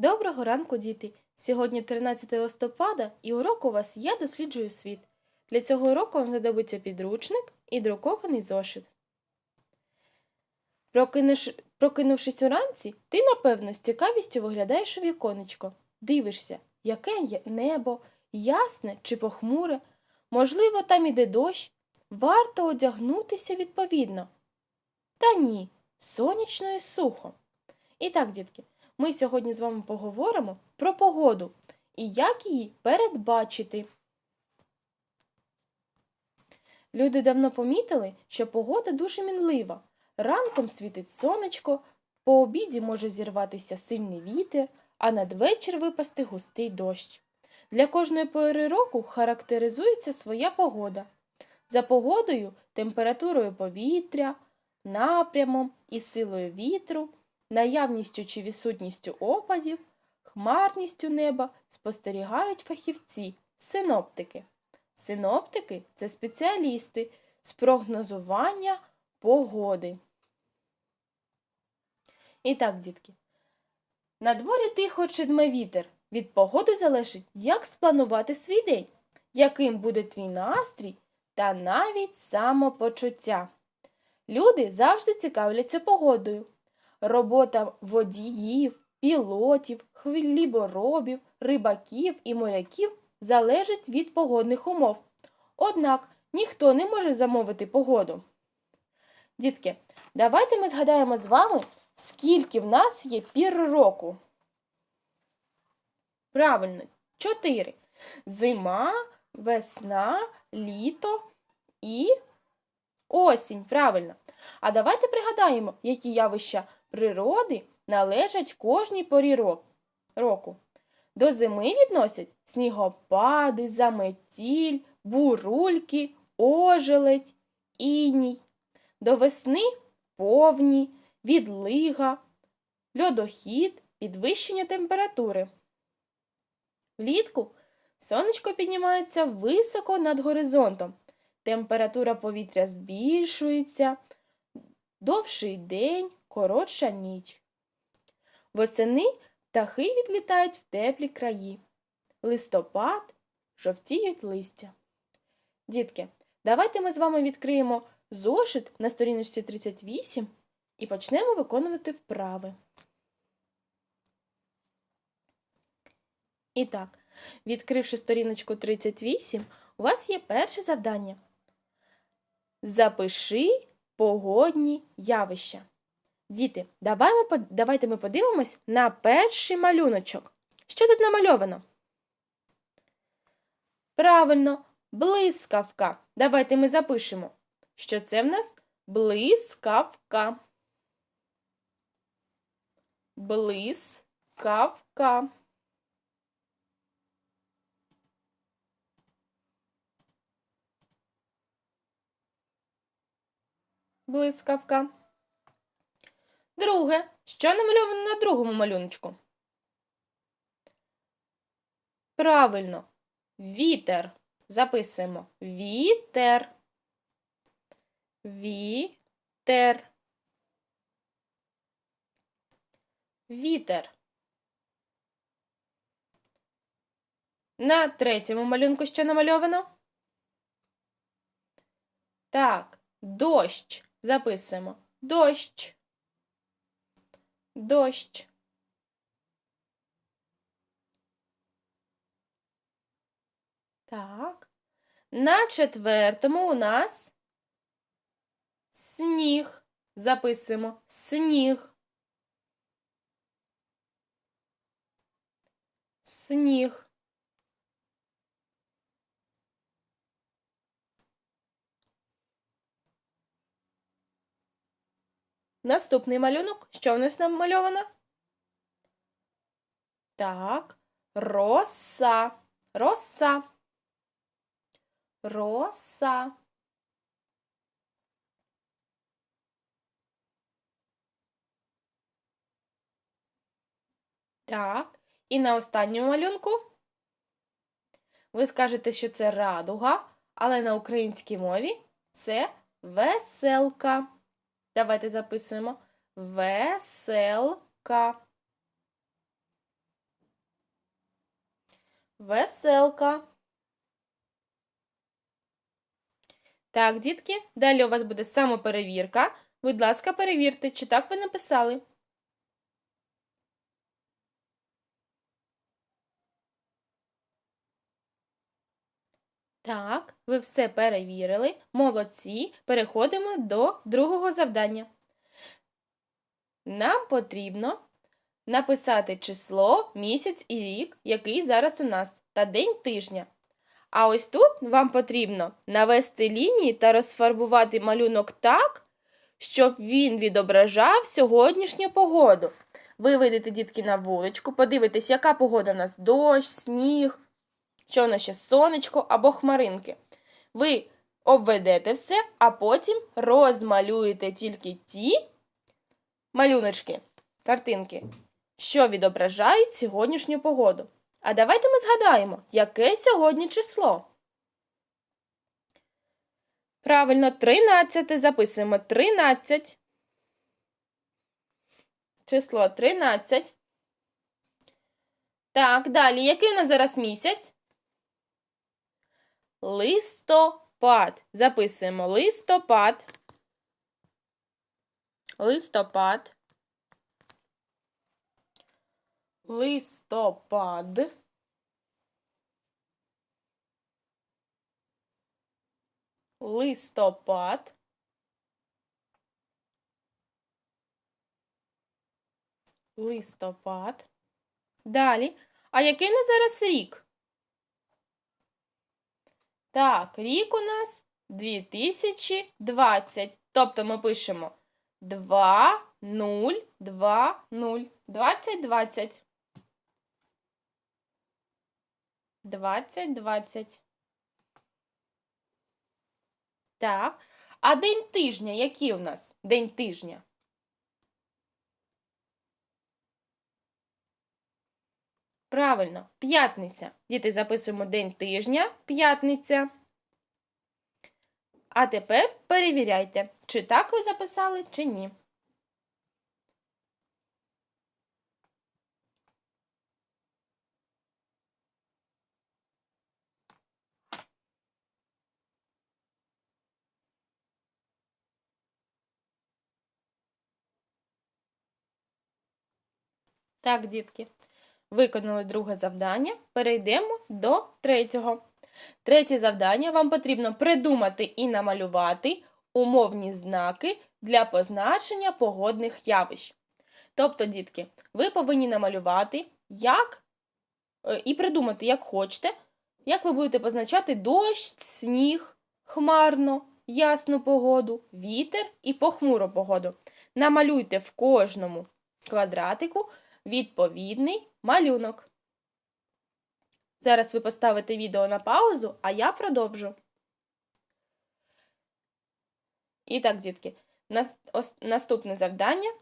Доброго ранку, діти! Сьогодні 13 листопада і урок у вас «Я досліджую світ». Для цього уроку вам знадобиться підручник і друкований зошит. Прокинеш... Прокинувшись уранці, ти, напевно, з цікавістю виглядаєш у віконечко. Дивишся, яке є небо, ясне чи похмуре. Можливо, там іде дощ. Варто одягнутися відповідно. Та ні, сонячно і сухо. І так, дітки, ми сьогодні з вами поговоримо про погоду і як її передбачити. Люди давно помітили, що погода дуже мінлива. Ранком світить сонечко, по обіді може зірватися сильний вітер, а надвечір випасти густий дощ. Для кожної пори року характеризується своя погода. За погодою, температурою повітря, напрямом і силою вітру наявністю чи відсутністю опадів, хмарністю неба спостерігають фахівці, синоптики. Синоптики це спеціалісти з прогнозування погоди. І так, дітки. На дворі тихо чидме вітер. Від погоди залежить, як спланувати свій день, яким буде твій настрій та навіть самопочуття. Люди завжди цікавляться погодою. Робота водіїв, пілотів, хліборобів, рибаків і моряків залежить від погодних умов. Однак ніхто не може замовити погоду. Дітки, давайте ми згадаємо з вами, скільки в нас є пір року. Правильно, чотири. Зима, весна, літо і осінь. Правильно. А давайте пригадаємо, які явища природи належать кожній порі року. До зими відносять снігопади, заметіль, бурульки, ожеледь, іній. До весни повні, відлига, льодохід, підвищення температури. Влітку сонечко піднімається високо над горизонтом. Температура повітря збільшується, довший день, коротша ніч. Восени птахи відлітають в теплі краї. Листопад жовтіють листя. Дітки, давайте ми з вами відкриємо зошит на сторіночці 38 і почнемо виконувати вправи. І так, відкривши сторіночку 38, у вас є перше завдання. Запиши погодні явища. Діти, давайте ми подивимось на перший малюночок. Що тут намальовано? Правильно, блискавка. Давайте ми запишемо. Що це в нас? Блискавка. Блискавка. Блискавка. Друге. Що намальовано на другому малюночку? Правильно. Вітер. Записуємо. Вітер. Вітер. Вітер. На третьому малюнку що намальовано? Так, дощ. Записуємо. Дощ дощ. Так. На четвертому у нас сніг. Записуємо сніг. Сніг. Наступний малюнок. Що у нас намальовано? Так, роса. Роса. Роса. Так, і на останньому малюнку ви скажете, що це радуга, але на українській мові це веселка. Давайте записуємо веселка. Веселка. Так, дітки, далі у вас буде самоперевірка. Будь ласка, перевірте, чи так ви написали. Так, все перевірили. Молодці. Переходимо до другого завдання. Нам потрібно написати число, місяць і рік, який зараз у нас, та день тижня. А ось тут вам потрібно навести лінії та розфарбувати малюнок так, щоб він відображав сьогоднішню погоду. Ви вийдете, дітки, на вуличку, подивитесь, яка погода у нас дощ, сніг, що у нас ще сонечко або хмаринки. Ви обведете все, а потім розмалюєте тільки ті малюночки, картинки, що відображають сьогоднішню погоду. А давайте ми згадаємо, яке сьогодні число. Правильно, 13 записуємо 13. Число 13. Так, далі. Який у нас зараз місяць? Листопад. Записуємо листопад. Листопад. Листопад. Листопад. Листопад. Далі. А який у нас зараз рік? Так, рік у нас 2020. Тобто ми пишемо 2, 0, 2, 0. 20, 20. 20, 20. Так. А день тижня який у нас? День тижня? Правильно, п'ятниця. Діти записуємо день тижня, п'ятниця. А тепер перевіряйте, чи так ви записали, чи ні. Так, дітки, виконали друге завдання. Перейдемо до третього. Третє завдання вам потрібно придумати і намалювати умовні знаки для позначення погодних явищ. Тобто, дітки, ви повинні намалювати, як е, і придумати, як хочете, як ви будете позначати дощ, сніг, хмарно, ясну погоду, вітер і похмуру погоду. Намалюйте в кожному квадратику відповідний малюнок. Зараз ви поставите відео на паузу, а я продовжу. І так, дітки, наступне завдання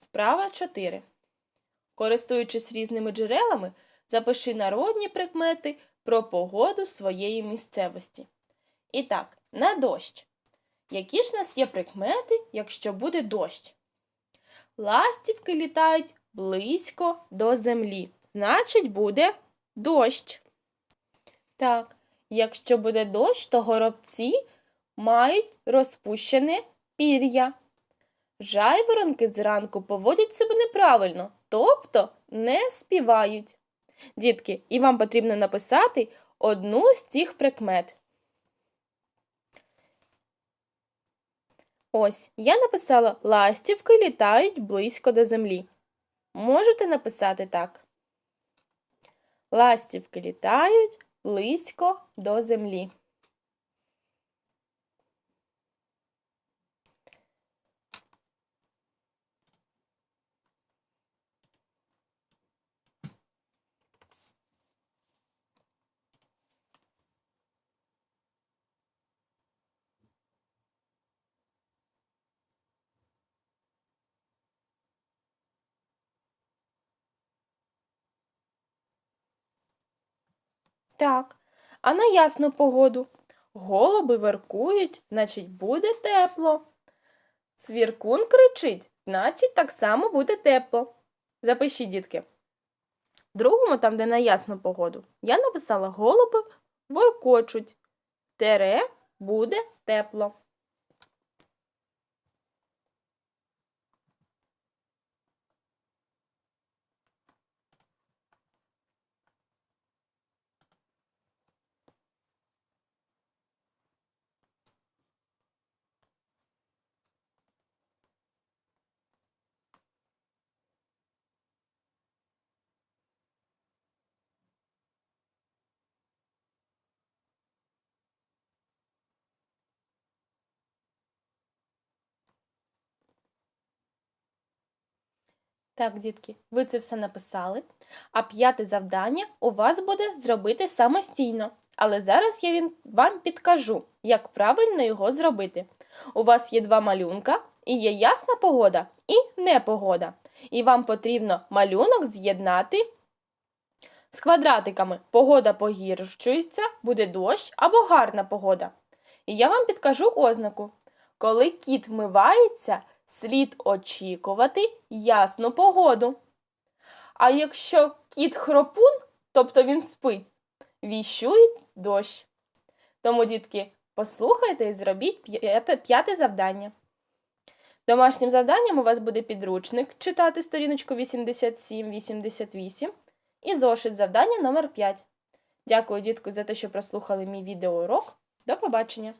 вправа 4. Користуючись різними джерелами, запиши народні прикмети про погоду своєї місцевості. І так, на дощ. Які ж нас є прикмети, якщо буде дощ? Ластівки літають близько до землі. Значить, буде дощ. Так, якщо буде дощ, то горобці мають розпущене пір'я. Жайворонки зранку поводять себе неправильно, тобто не співають. Дітки, і вам потрібно написати одну з цих прикмет. Ось, я написала ластівки літають близько до землі. Можете написати так. Ластівки літають близько до землі. Так, а на ясну погоду. Голуби веркують, значить, буде тепло. Цвіркун кричить, значить, так само буде тепло. Запишіть, дітки. В другому, там, де на ясну погоду, я написала голуби воркочуть. Тере буде тепло. Так, дітки, ви це все написали. А п'яте завдання у вас буде зробити самостійно. Але зараз я вам підкажу, як правильно його зробити. У вас є два малюнка, і є ясна погода і непогода. І вам потрібно малюнок з'єднати з квадратиками. Погода погіршується, буде дощ або гарна погода. І я вам підкажу ознаку. Коли кіт вмивається, слід очікувати ясну погоду. А якщо кіт хропун, тобто він спить, віщує дощ. Тому, дітки, послухайте і зробіть п'яте, завдання. Домашнім завданням у вас буде підручник читати сторіночку 87-88 і зошит завдання номер 5. Дякую, дітки, за те, що прослухали мій відеоурок. До побачення!